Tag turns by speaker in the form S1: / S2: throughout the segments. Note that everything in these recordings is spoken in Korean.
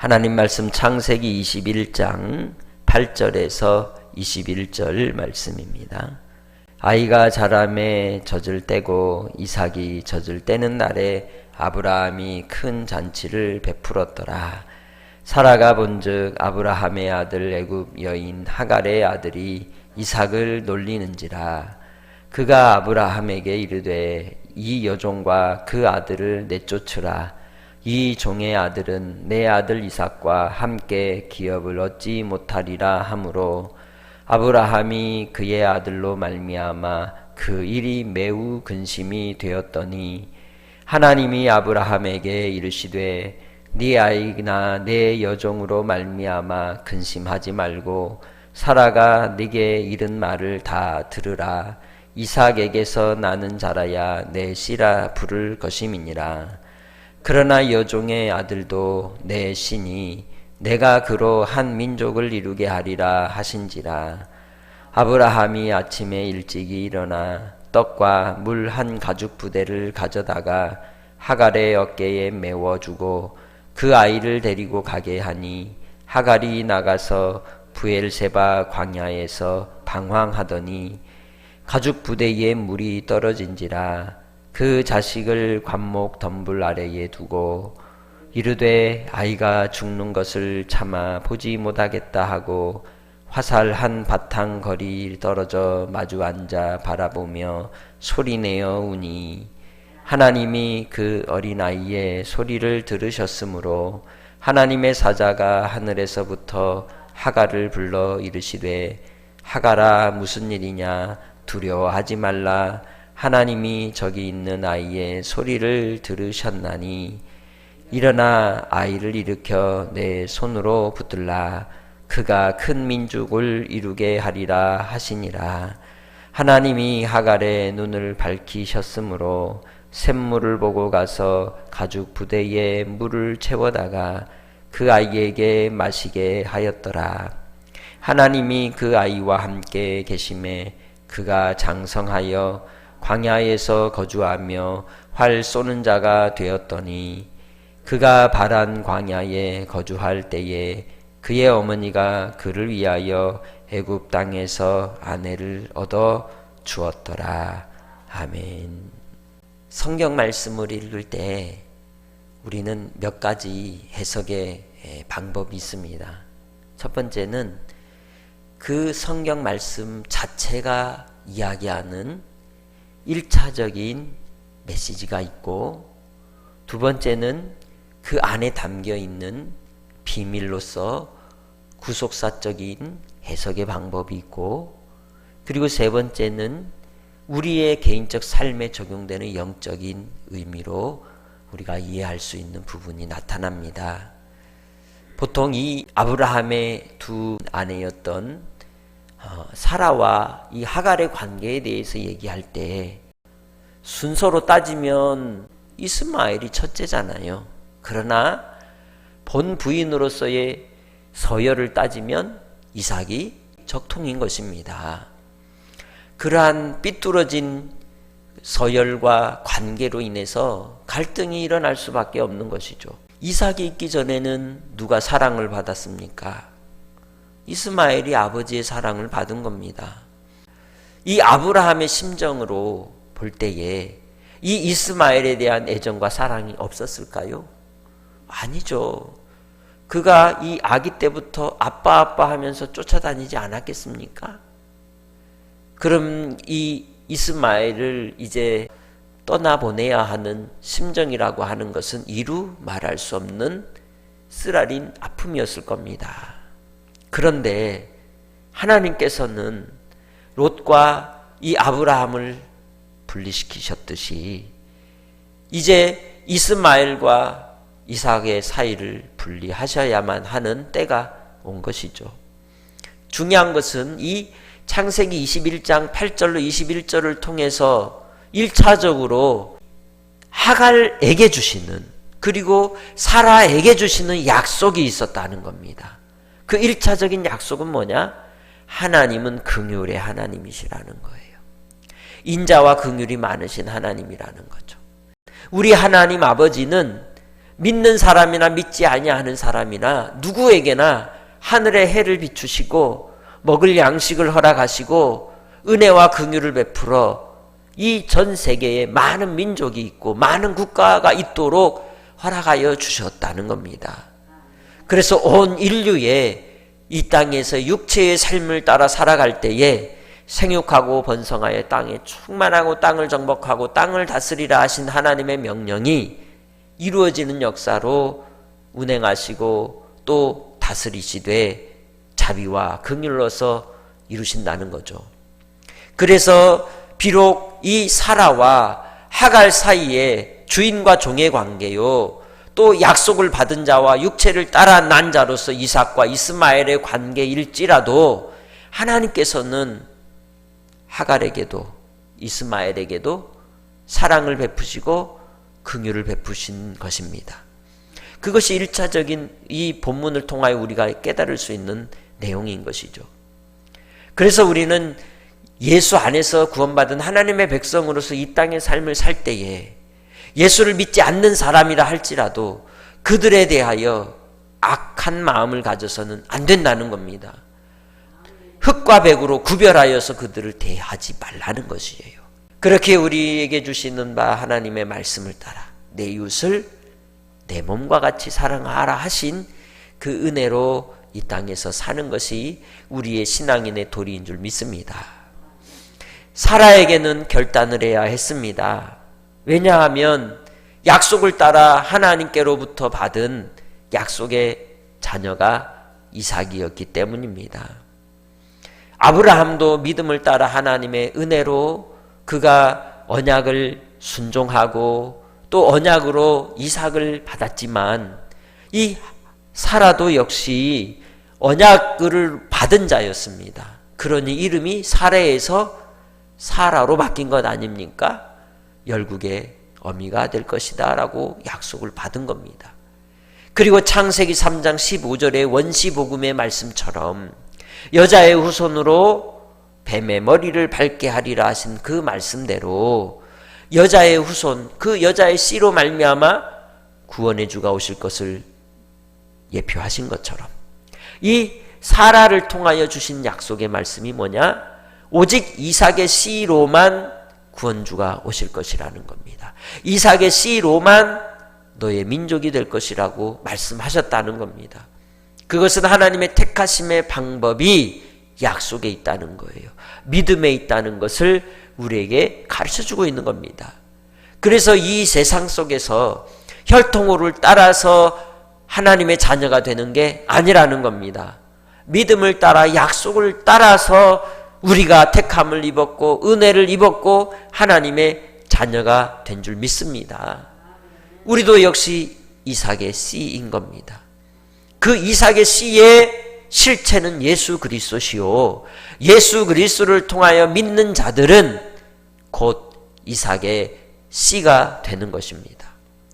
S1: 하나님 말씀 창세기 21장 8절에서 21절 말씀입니다. 아이가 자람에 젖을 떼고 이삭이 젖을 떼는 날에 아브라함이 큰 잔치를 베풀었더라. 사라가 본즉 아브라함의 아들 애굽 여인 하갈의 아들이 이삭을 놀리는지라 그가 아브라함에게 이르되 이 여종과 그 아들을 내쫓으라 이 종의 아들은 내 아들 이삭과 함께 기업을 얻지 못하리라 하므로 아브라함이 그의 아들로 말미암아 그 일이 매우 근심이 되었더니 하나님이 아브라함에게 이르시되 네 아이나 내 여종으로 말미암아 근심하지 말고 사라가 네게 이른 말을 다 들으라. 이삭에게서 나는 자라야 내 씨라 부를 것임이니라 그러나 여종의 아들도 내 신이 내가 그로 한 민족을 이루게 하리라 하신지라. 아브라함이 아침에 일찍이 일어나 떡과 물 한 가죽 부대를 가져다가 하갈의 어깨에 메워주고 그 아이를 데리고 가게 하니 하갈이 나가서 부엘세바 광야에서 방황하더니 가죽 부대에 물이 떨어진지라 그 자식을 관목 덤불 아래에 두고 이르되 아이가 죽는 것을 참아 보지 못하겠다 하고 화살 한 바탕 거리 떨어져 마주 앉아 바라보며 소리내어 우니. 하나님이 그 어린아이의 소리를 들으셨으므로 하나님의 사자가 하늘에서부터 하갈을 불러 이르시되 하갈아 무슨 일이냐? 두려워하지 말라 하나님이 저기 있는 아이의 소리를 들으셨나니 일어나 아이를 일으켜 내 손으로 붙들라. 그가 큰 민족을 이루게 하리라 하시니라. 하나님이 하갈의 눈을 밝히셨으므로 샘물을 보고 가서 가죽 부대에 물을 채워다가 그 아이에게 마시게 하였더라. 하나님이 그 아이와 함께 계심에 그가 장성하여 광야에서 거주하며 활 쏘는 자가 되었더니 그가 바란 광야에 거주할 때에 그의 어머니가 그를 위하여 애굽 땅에서 아내를 얻어 주었더라. 아멘. 성경 말씀을 읽을 때 우리는 몇 가지 해석의 방법이 있습니다. 첫 번째는 그 성경 말씀 자체가 이야기하는 일차적인 메시지가 있고 두 번째는 그 안에 담겨 있는 비밀로서 구속사적인 해석의 방법이 있고 그리고 세 번째는 우리의 개인적 삶에 적용되는 영적인 의미로 우리가 이해할 수 있는 부분이 나타납니다. 보통 이 아브라함의 두 아내였던 어, 사라와 이 하갈의 관계에 대해서 얘기할 때 순서로 따지면 이스마엘이 첫째잖아요. 그러나 본 부인으로서의 서열을 따지면 이삭이 적통인 것입니다. 그러한 삐뚤어진 서열과 관계로 인해서 갈등이 일어날 수밖에 없는 것이죠. 이삭이 있기 전에는 누가 사랑을 받았습니까? 이스마엘이 아버지의 사랑을 받은 겁니다. 이 아브라함의 심정으로 볼 때에 이 이스마엘에 대한 애정과 사랑이 없었을까요? 아니죠. 그가 이 아기 때부터 아빠 아빠 하면서 쫓아다니지 않았겠습니까? 그럼 이 이스마엘을 이제 떠나보내야 하는 심정이라고 하는 것은 이루 말할 수 없는 쓰라린 아픔이었을 겁니다. 그런데 하나님께서는 롯과 이 아브라함을 분리시키셨듯이 이제 이스마엘과 이삭의 사이를 분리하셔야만 하는 때가 온 것이죠. 중요한 것은 이 창세기 21장 8절로 21절을 통해서 1차적으로 하갈에게 주시는 그리고 사라에게 주시는 약속이 있었다는 겁니다. 그 1차적인 약속은 뭐냐? 하나님은 긍휼의 하나님이시라는 거예요. 인자와 긍휼이 많으신 하나님이라는 거죠. 우리 하나님 아버지는 믿는 사람이나 믿지 아니하는 사람이나 누구에게나 하늘의 해를 비추시고 먹을 양식을 허락하시고 은혜와 긍휼을 베풀어 이 전 세계에 많은 민족이 있고 많은 국가가 있도록 허락하여 주셨다는 겁니다. 그래서 온 인류에 이 땅에서 육체의 삶을 따라 살아갈 때에 생육하고 번성하여 땅에 충만하고 땅을 정복하고 땅을 다스리라 하신 하나님의 명령이 이루어지는 역사로 운행하시고 또 다스리시되 자비와 긍휼로서 이루신다는 거죠. 그래서 비록 이 사라와 하갈 사이에 주인과 종의 관계요 또 약속을 받은 자와 육체를 따라 난 자로서 이삭과 이스마엘의 관계일지라도 하나님께서는 하갈에게도 이스마엘에게도 사랑을 베푸시고 긍휼을 베푸신 것입니다. 그것이 일차적인 이 본문을 통하여 우리가 깨달을 수 있는 내용인 것이죠. 그래서 우리는 예수 안에서 구원받은 하나님의 백성으로서 이 땅의 삶을 살 때에 예수를 믿지 않는 사람이라 할지라도 그들에 대하여 악한 마음을 가져서는 안 된다는 겁니다. 흙과 백으로 구별하여서 그들을 대하지 말라는 것이에요. 그렇게 우리에게 주시는 바 하나님의 말씀을 따라 내 이웃을 내 몸과 같이 사랑하라 하신 그 은혜로 이 땅에서 사는 것이 우리의 신앙인의 도리인 줄 믿습니다. 사라에게는 결단을 해야 했습니다. 왜냐하면 약속을 따라 하나님께로부터 받은 약속의 자녀가 이삭이었기 때문입니다. 아브라함도 믿음을 따라 하나님의 은혜로 그가 언약을 순종하고 또 언약으로 이삭을 받았지만 이 사라도 역시 언약을 받은 자였습니다. 그러니 이름이 사례에서 사라로 바뀐 것 아닙니까? 열국의 어미가 될 것이다 라고 약속을 받은 겁니다. 그리고 창세기 3장 15절의 원시복음의 말씀처럼 여자의 후손으로 뱀의 머리를 밟게 하리라 하신 그 말씀대로 여자의 후손 그 여자의 씨로 말미암아 구원의 주가 오실 것을 예표하신 것처럼 이 사라를 통하여 주신 약속의 말씀이 뭐냐? 오직 이삭의 씨로만 구원주가 오실 것이라는 겁니다. 이삭의 씨로만 너의 민족이 될 것이라고 말씀하셨다는 겁니다. 그것은 하나님의 택하심의 방법이 약속에 있다는 거예요. 믿음에 있다는 것을 우리에게 가르쳐 주고 있는 겁니다. 그래서 이 세상 속에서 혈통호를 따라서 하나님의 자녀가 되는 게 아니라는 겁니다. 믿음을 따라 약속을 따라서 우리가 택함을 입었고 은혜를 입었고 하나님의 자녀가 된 줄 믿습니다. 우리도 역시 이삭의 씨인 겁니다. 그 이삭의 씨의 실체는 예수 그리스도시요. 예수 그리스도를 통하여 믿는 자들은 곧 이삭의 씨가 되는 것입니다.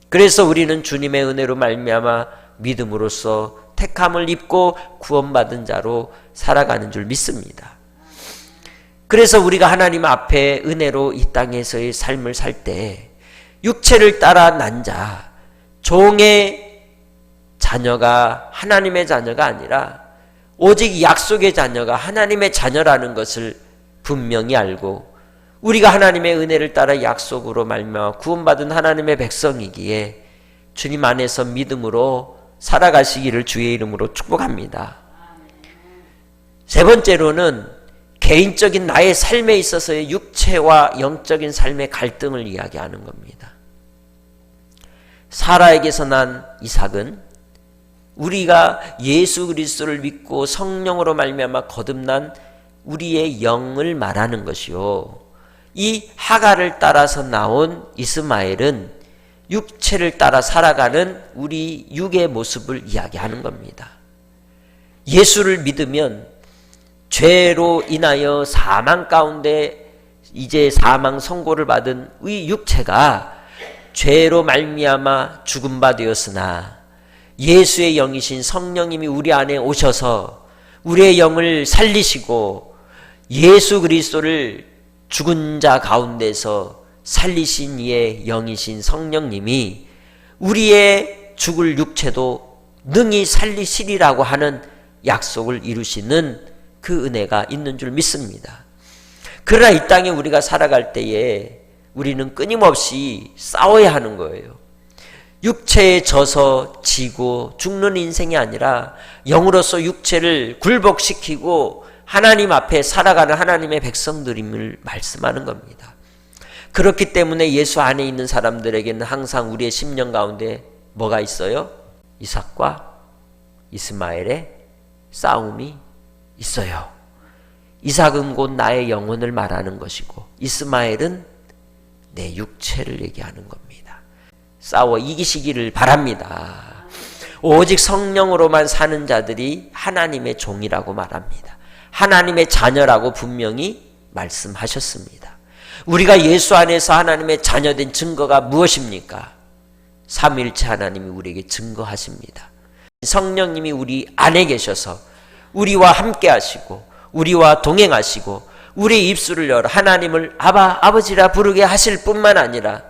S1: 그래서 우리는 주님의 은혜로 말미암아 믿음으로써 택함을 입고 구원받은 자로 살아가는 줄 믿습니다. 그래서 우리가 하나님 앞에 은혜로 이 땅에서의 삶을 살 때 육체를 따라 난 자, 종의 자녀가 하나님의 자녀가 아니라 오직 약속의 자녀가 하나님의 자녀라는 것을 분명히 알고 우리가 하나님의 은혜를 따라 약속으로 말며 구원받은 하나님의 백성이기에 주님 안에서 믿음으로 살아가시기를 주의 이름으로 축복합니다. 세 번째로는 개인적인 나의 삶에 있어서의 육체와 영적인 삶의 갈등을 이야기하는 겁니다. 사라에게서 난 이삭은 우리가 예수 그리스도를 믿고 성령으로 말미암아 거듭난 우리의 영을 말하는 것이요. 이 하가를 따라서 나온 이스마엘은 육체를 따라 살아가는 우리 육의 모습을 이야기하는 겁니다. 예수를 믿으면 죄로 인하여 사망 가운데 이제 사망 선고를 받은 이 육체가 죄로 말미암아 죽음 바 되었으나 예수의 영이신 성령님이 우리 안에 오셔서 우리의 영을 살리시고 예수 그리스도를 죽은 자 가운데서 살리신 이의 영이신 성령님이 우리의 죽을 육체도 능히 살리시리라고 하는 약속을 이루시는 그 은혜가 있는 줄 믿습니다. 그러나 이 땅에 우리가 살아갈 때에 우리는 끊임없이 싸워야 하는 거예요. 육체에 져서 지고 죽는 인생이 아니라 영으로서 육체를 굴복시키고 하나님 앞에 살아가는 하나님의 백성들임을 말씀하는 겁니다. 그렇기 때문에 예수 안에 있는 사람들에게는 항상 우리의 심령 가운데 뭐가 있어요? 이삭과 이스마엘의 싸움이 있어요. 이삭은 곧 나의 영혼을 말하는 것이고 이스마엘은 내 육체를 얘기하는 겁니다. 싸워 이기시기를 바랍니다. 오직 성령으로만 사는 자들이 하나님의 종이라고 말합니다. 하나님의 자녀라고 분명히 말씀하셨습니다. 우리가 예수 안에서 하나님의 자녀된 증거가 무엇입니까? 삼일체 하나님이 우리에게 증거하십니다. 성령님이 우리 안에 계셔서 우리와 함께 하시고 우리와 동행하시고 우리 입술을 열어 하나님을 아바 아버지라 부르게 하실 뿐만 아니라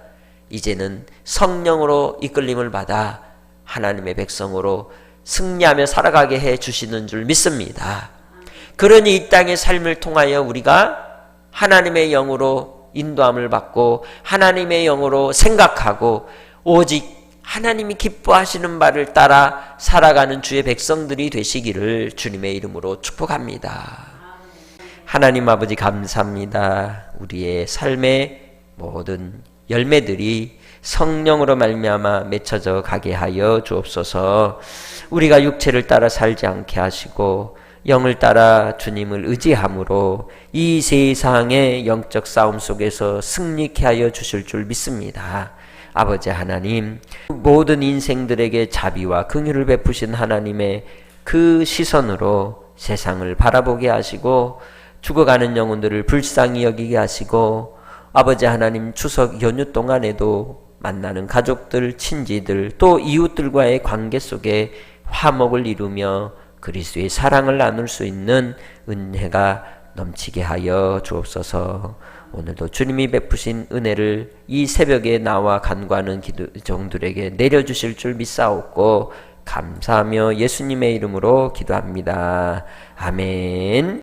S1: 이제는 성령으로 이끌림을 받아 하나님의 백성으로 승리하며 살아가게 해 주시는 줄 믿습니다. 그러니 이 땅의 삶을 통하여 우리가 하나님의 영으로 인도함을 받고 하나님의 영으로 생각하고 오직 하나님이 기뻐하시는 바를 따라 살아가는 주의 백성들이 되시기를 주님의 이름으로 축복합니다. 하나님 아버지 감사합니다. 우리의 삶의 모든 열매들이 성령으로 말미암아 맺혀져 가게 하여 주옵소서. 우리가 육체를 따라 살지 않게 하시고 영을 따라 주님을 의지함으로 이 세상의 영적 싸움 속에서 승리케 하여 주실 줄 믿습니다. 아버지 하나님, 모든 인생들에게 자비와 긍휼을 베푸신 하나님의 그 시선으로 세상을 바라보게 하시고 죽어가는 영혼들을 불쌍히 여기게 하시고 아버지 하나님 추석 연휴 동안에도 만나는 가족들, 친지들 또 이웃들과의 관계 속에 화목을 이루며 그리스도의 사랑을 나눌 수 있는 은혜가 넘치게 하여 주옵소서. 오늘도 주님이 베푸신 은혜를 이 새벽에 나와 간구하는 기도 종들에게 내려주실 줄 믿사옵고 감사하며 예수님의 이름으로 기도합니다. 아멘.